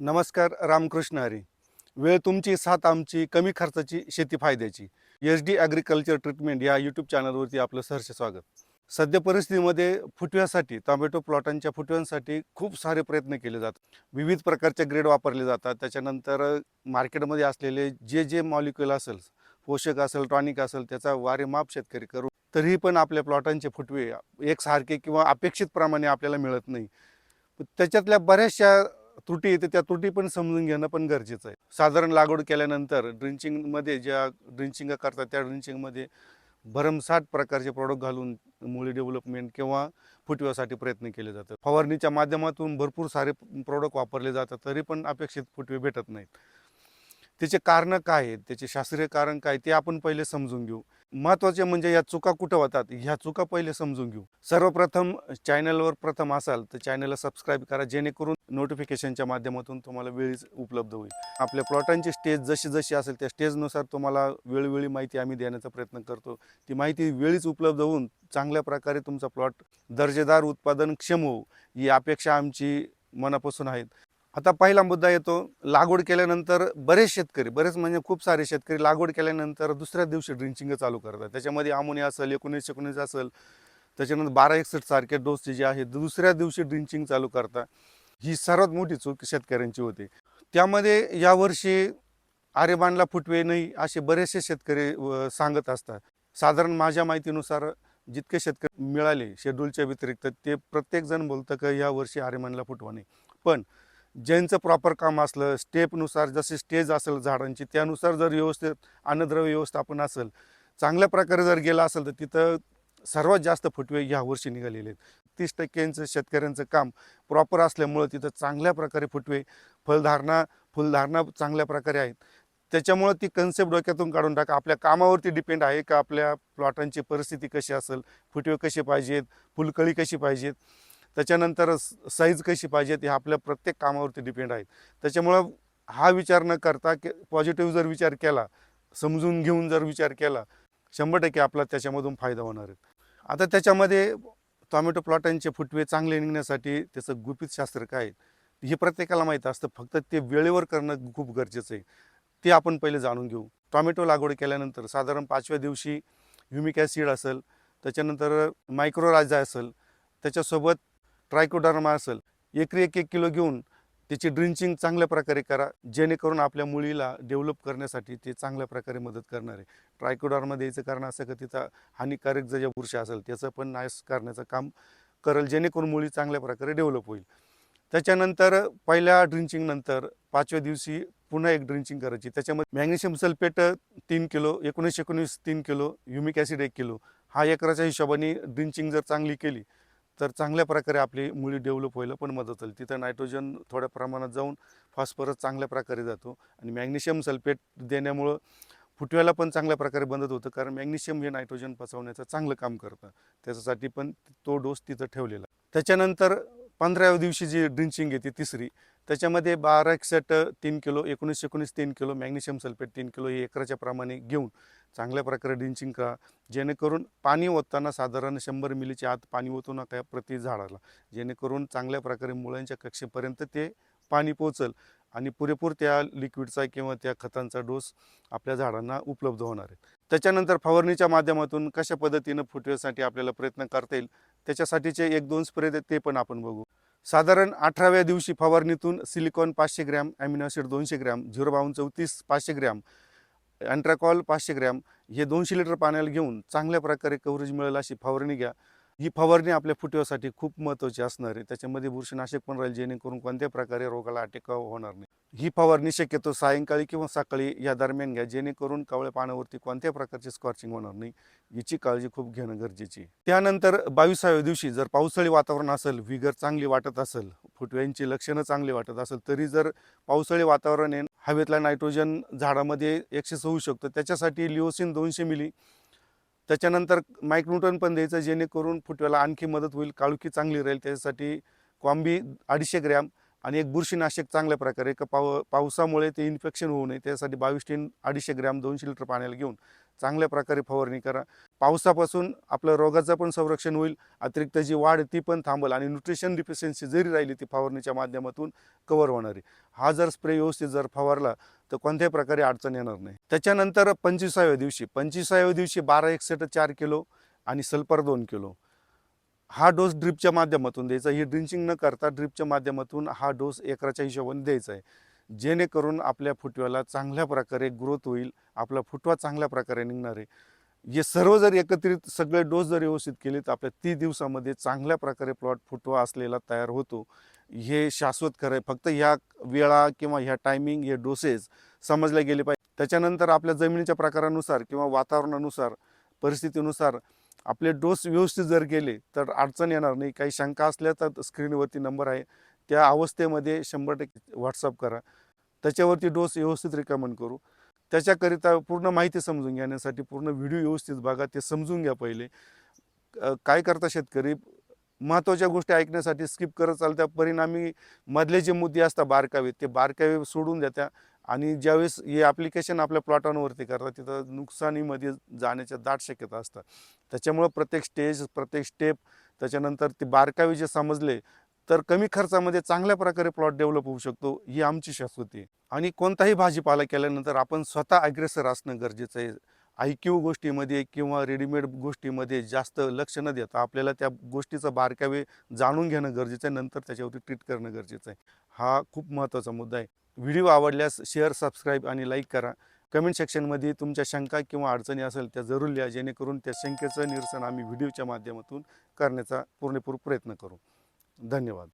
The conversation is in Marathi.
नमस्कार रामकृष्ण हरी. वेळ तुमची साथ आमची कमी खर्चाची शेती फायद्याची. एच डी ॲग्रिकल्चर ट्रीटमेंट या यूट्यूब चॅनलवरती आपलं सहर्ष स्वागत. सध्या परिस्थितीमध्ये फुटव्यासाठी टॉमॅटो प्लॉटांच्या फुटव्यांसाठी खूप सारे प्रयत्न केले जातात. विविध प्रकारचे ग्रेड वापरले जातात. त्याच्यानंतर मार्केटमध्ये असलेले जे जे मॉलिक्युल असेल पोषक असेल टॉनिक असेल त्याचा वारे माप शेतकरी करू. तरीही पण आपल्या प्लॉटांचे फुटवे एकसारखे किंवा अपेक्षित प्रमाणे आपल्याला मिळत नाही. त्याच्यातल्या बऱ्याचशा त्रुटी येते त्या त्रुटी पण समजून घेणं पण गरजेचं आहे. साधारण लागवड केल्यानंतर ड्रिंचिंगमध्ये ज्या ड्रिंचिंग करतात त्या ड्रिंचिंगमध्ये भरमसाठ प्रकारचे प्रॉडक्ट घालून मुळी डेव्हलपमेंट किंवा फुटव्यासाठी प्रयत्न केले जातात. फवारणीच्या माध्यमातून भरपूर सारे प्रॉडक्ट वापरले जातात तरी पण अपेक्षित फुटवे भेटत नाहीत. त्याचे कारणं काय आहेत? त्याचे शास्त्रीय कारण काय ते आपण पहिले समजून घेऊ. महत्त्वाचे म्हणजे या चुका कुठं होतात ह्या चुका पहिले समजून घेऊ. सर्वप्रथम चॅनलवर प्रथम असाल तर चॅनलला सबस्क्राईब करा जेणेकरून नोटिफिकेशनच्या माध्यमातून तुम्हाला वेळीच उपलब्ध होईल. आपल्या प्लॉटांची स्टेज जशी जशी असेल त्या स्टेजनुसार तुम्हाला वेळोवेळी माहिती आम्ही देण्याचा प्रयत्न करतो. ती माहिती वेळीच उपलब्ध होऊन चांगल्या प्रकारे तुमचा प्लॉट दर्जेदार उत्पादन क्षम होऊ ही अपेक्षा आमची मनापासून आहेत आता पहिला मुद्दा येतो लागवड केल्यानंतर बरेच शेतकरी बरेच म्हणजे खूप सारे शेतकरी लागवड केल्यानंतर दुसऱ्या दिवशी ड्रिंचिंग चालू करतात. त्याच्यामध्ये अमोनिया असेल एकोणीस एकोणीस असेल त्याच्यानंतर बारा एकसष्ट सारखे डोसचे जे आहेत दुसऱ्या दिवशी ड्रिंचिंग चालू करतात. ही सर्वात मोठी चूक शेतकऱ्यांची होती. त्यामध्ये यावर्षी आरेबानला फुटवे नाही असे बरेचसे शेतकरी सांगत असतात. साधारण माझ्या माहितीनुसार जितके शेतकरी मिळाले शेड्यूलच्या व्यतिरिक्त ते प्रत्येकजण बोलतं का यावर्षी आरेमानला फुटवा नाही. पण ज्यांचं प्रॉपर काम असलं स्टेपनुसार जसे स्टेज असेल झाडांची त्यानुसार जर व्यवस्थित अन्नद्रव्य व्यवस्थापन असेल चांगल्या प्रकारे जर गेलं असेल तर तिथं सर्वात जास्त फुटवे ह्या वर्षी निघालेले आहेत. तीस टक्क्यांचं शेतकऱ्यांचं काम प्रॉपर असल्यामुळं तिथं चांगल्या प्रकारे फुटवे फलधारणा फुलधारणा चांगल्या प्रकारे आहेत. त्याच्यामुळं ती कन्सेप्ट डोक्यातून काढून टाका. आपल्या कामावरती डिपेंड आहे का आपल्या प्लॉटांची परिस्थिती कशी असेल फुटवे कसे पाहिजेत फुलकळी कशी पाहिजेत? त्याच्यानंतर साईज कशी पाहिजे हे आपल्या प्रत्येक कामावरती डिपेंड आहे. त्याच्यामुळं हा विचार न करता की पॉझिटिव्ह जर विचार केला समजून घेऊन जर विचार केला शंभर टक्के आपला त्याच्यामधून फायदा होणार आहे. आता त्याच्यामध्ये टॉमॅटो प्लॉटांचे फुटवे चांगले निघण्यासाठी त्याचं गुपित शास्त्र काय आहे हे प्रत्येकाला माहीत असतं. फक्त ते वेळेवर करणं खूप गरजेचं आहे. ते आपण पहिले जाणून घेऊ. टॉमॅटो लागवड केल्यानंतर साधारण पाचव्या दिवशी ह्युमिक ॲसिड असेल त्याच्यानंतर मायक्रोराजा असेल त्याच्यासोबत ट्रायकोडर्मा असेल एकरी एक एक किलो घेऊन त्याची ड्रिंचिंग चांगल्या प्रकारे करा जेणेकरून आपल्या मुलीला डेव्हलप करण्यासाठी ते चांगल्या प्रकारे मदत करणार आहे. ट्रायकोडर्मा द्यायचं कारण असं का तिथं हानिकारक जे बुरशी असेल त्याचं पण नाश करण्याचं काम करेल जेणेकरून मुली चांगल्या प्रकारे डेव्हलप होईल. त्याच्यानंतर पहिल्या ड्रिंचिंगनंतर पाचव्या दिवशी पुन्हा एक ड्रिंचिंग करायची. त्याच्यामध्ये मॅग्नेशियम सल्फेट तीन किलो एकोणीसशे एकोणीस तीन किलो युमिक ॲसिड एक किलो. हा एकराच्या हिशोबाने ड्रिंचिंग जर चांगली केली तर चांगल्या प्रकारे आपली मुली डेव्हलप व्हायला पण मदत होईल तिथं नायट्रोजन थोड्या प्रमाणात जाऊन फॉस्फरस चांगल्या प्रकारे जातो आणि मॅग्नेशियम सल्फेट देण्यामुळं फुटव्याला पण चांगल्या प्रकारे बंदत होतं कारण मॅग्नेशियम हे नायट्रोजन पचवण्याचं चांगलं काम करतं. त्याच्यासाठी पण तो डोस तिथं ठेवलेला त्याच्यानंतर पंधराव्या दिवशी जी ड्रिंचिंग येते तिसरी त्याच्यामध्ये बारा एकसष्ट तीन किलो एकोणीस एकोणीस तीन किलो मॅग्नेशियम सल्फेट तीन किलो हे एकराच्या प्रमाणे घेऊन चांगल्या प्रकारे डिंचिंग करा. जेणेकरून पाणी ओतताना साधारण शंभर मिलीच्या आत पाणी ओतू नका प्रति झाडाला. जेणेकरून चांगल्या प्रकारे मुळांच्या कक्षेपर्यंत ते पाणी पोचल आणि पुरेपूर त्या लिक्विडचा किंवा त्या खतांचा डोस आपल्या झाडांना उपलब्ध होणार आहे. त्याच्यानंतर फवारणीच्या माध्यमातून कशा पद्धतीनं फुटव्यासाठी आपल्याला प्रयत्न करता येईल त्याच्यासाठीचे एक दोन स्प्रे आहेत ते पण आपण बघू. साधारण अठराव्या दिवशी फवारणीतून सिलिकॉन पाचशे ग्रॅम ॲमिनो ॲसिड दोनशे ग्रॅम झिरो बावन्न चौतीस पाचशे ग्रॅम अँट्राकॉल पाचशे ग्रॅम हे दोनशे लिटर पाण्याला घेऊन चांगल्या प्रकारे कव्हरेज मिळेल अशी फवारणी घ्या. ही फवारणी आपल्या फुटव्यासाठी खूप महत्त्वाची असणार आहे. त्याच्यामध्ये बुरशीनाशक पण राहील जेणेकरून कोणत्या प्रकारे रोगाला अटकाव होणार नाही. ही फवारणी शक्यतो सायंकाळी किंवा सकाळी या दरम्यान घ्या जेणेकरून कावळ्या पानावरती कोणत्या प्रकारचे स्कॉर्चिंग होणार नाही. याची काळजी खूप घेणं गरजेची त्यानंतर बावीसाव्या दिवशी जर पावसाळी वातावरण असेल विगर चांगली वाटत असेल फुटव्यांची लक्षणं चांगली वाटत असेल तरी जर पावसाळी वातावरण आहे हवेतला नायट्रोजन झाडामध्ये एक्सेस होऊ शकतो. त्याच्यासाठी लिओसिन दोनशे मिली त्याच्यानंतर मायक्रोटन पण द्यायचं जेणेकरून फुटव्याला आणखी मदत होईल. काळुकी चांगली राहील त्याच्यासाठी कॉम्बी अडीचशे ग्रॅम आणि एक बुरशीनाशक चांगल्या प्रकारे. का पाव पावसामुळे ते इन्फेक्शन होऊ नये. त्यासाठी बावीस टीन अडीचशे ग्रॅम दोनशे लिटर पाण्याला घेऊन चांगल्या प्रकारे फवारणी करा. पावसापासून आपल्या रोगाचं पण संरक्षण होईल. अतिरिक्त जी वाढ ती पण थांबल आणि न्यूट्रिशन डिफिशियन्सी जरी राहिली ती फवारणीच्या माध्यमातून कवर होणार आहे. हा जर स्प्रे व्यवस्थित जर फवारला तर कोणत्याही प्रकारे अडचण येणार नाही. त्याच्यानंतर पंचवीसाव्या दिवशी पंचवीसाव्या दिवशी बारा एकसष्ट चार किलो आणि सल्फर दोन किलो. हा डोस ड्रिपच्या माध्यमातून द्यायचा. ही ड्रिंचिंग न करता ड्रिपच्या माध्यमातून हा डोस एकराच्या हिशोबाने द्यायचा आहे. जेणेकरून आपल्या फुटव्याला चांगल्या प्रकारे ग्रोथ होईल आपला फुटवा चांगल्या प्रकारे निघणार आहे. हे सर्व जर एकत्रित सगळे डोस जर व्यवस्थित केले तर आपल्या तीस दिवसामध्ये चांगल्या प्रकारे प्लॉट फुटवा असलेला तयार होतो. हे शाश्वत खरं आहे. फक्त ह्या वेळा किंवा ह्या टायमिंग हे डोसेस समजले गेले पाहिजे. त्याच्यानंतर आपल्या जमिनीच्या प्रकारानुसार किंवा वातावरणानुसार परिस्थितीनुसार आपले डोस व्यवस्थित जर गेले तर अडचण येणार नाही. काही शंका असल्या तर स्क्रीनवरती नंबर आहे. त्या अवस्थेमध्ये शंभर टक्के व्हॉट्सअप करा. त्याच्यावरती डोस व्यवस्थित रिकमेंड करू. त्याच्याकरिता पूर्ण माहिती समजून घेण्यासाठी पूर्ण व्हिडिओ व्यवस्थित बघा. ते समजून घ्या पहिले. काय करता शेतकरी? महत्त्वाच्या गोष्टी ऐकण्यासाठी स्किप करत चालत्या परिणामी मधले जे मुद्दे असतात बारकावे ते बारकावे सोडून देत्या. आणि ज्यावेळेस हे ॲप्लिकेशन आपल्या प्लॉटांवरती करतात तिथं नुकसानीमध्ये जाण्याच्या दाट शक्यता असतात. त्याच्यामुळं प्रत्येक स्टेज प्रत्येक स्टेप त्याच्यानंतर ते बारकावे जे समजले तर कमी खर्चामध्ये चांगल्या प्रकारे प्लॉट डेव्हलप होऊ शकतो ही आमची शाश्वती आहे. आणि कोणताही भाजीपाला केल्यानंतर आपण स्वतः अग्रेसर असणं गरजेचं आहे. आय क्यू गोष्टीमध्ये किंवा रेडीमेड गोष्टीमध्ये जास्त लक्ष न देता आपल्याला त्या गोष्टीचं बारकावे जाणून घेणं गरजेचं आहे. नंतर त्याच्यावरती ट्रीट करणं गरजेचं आहे. हा खूप महत्त्वाचा मुद्दा आहे. व्हिडिओ आवडल्यास शेअर सबस्क्राईब आणि लाईक करा. कमेंट सेक्शनमध्ये तुमच्या शंका किंवा अडचणी असेल त्या जरूर लिहा. जेणेकरून त्या शंकेचं निरसन आम्ही व्हिडिओच्या माध्यमातून करण्याचा पूर्णपूर प्रयत्न करू. धन्यवाद.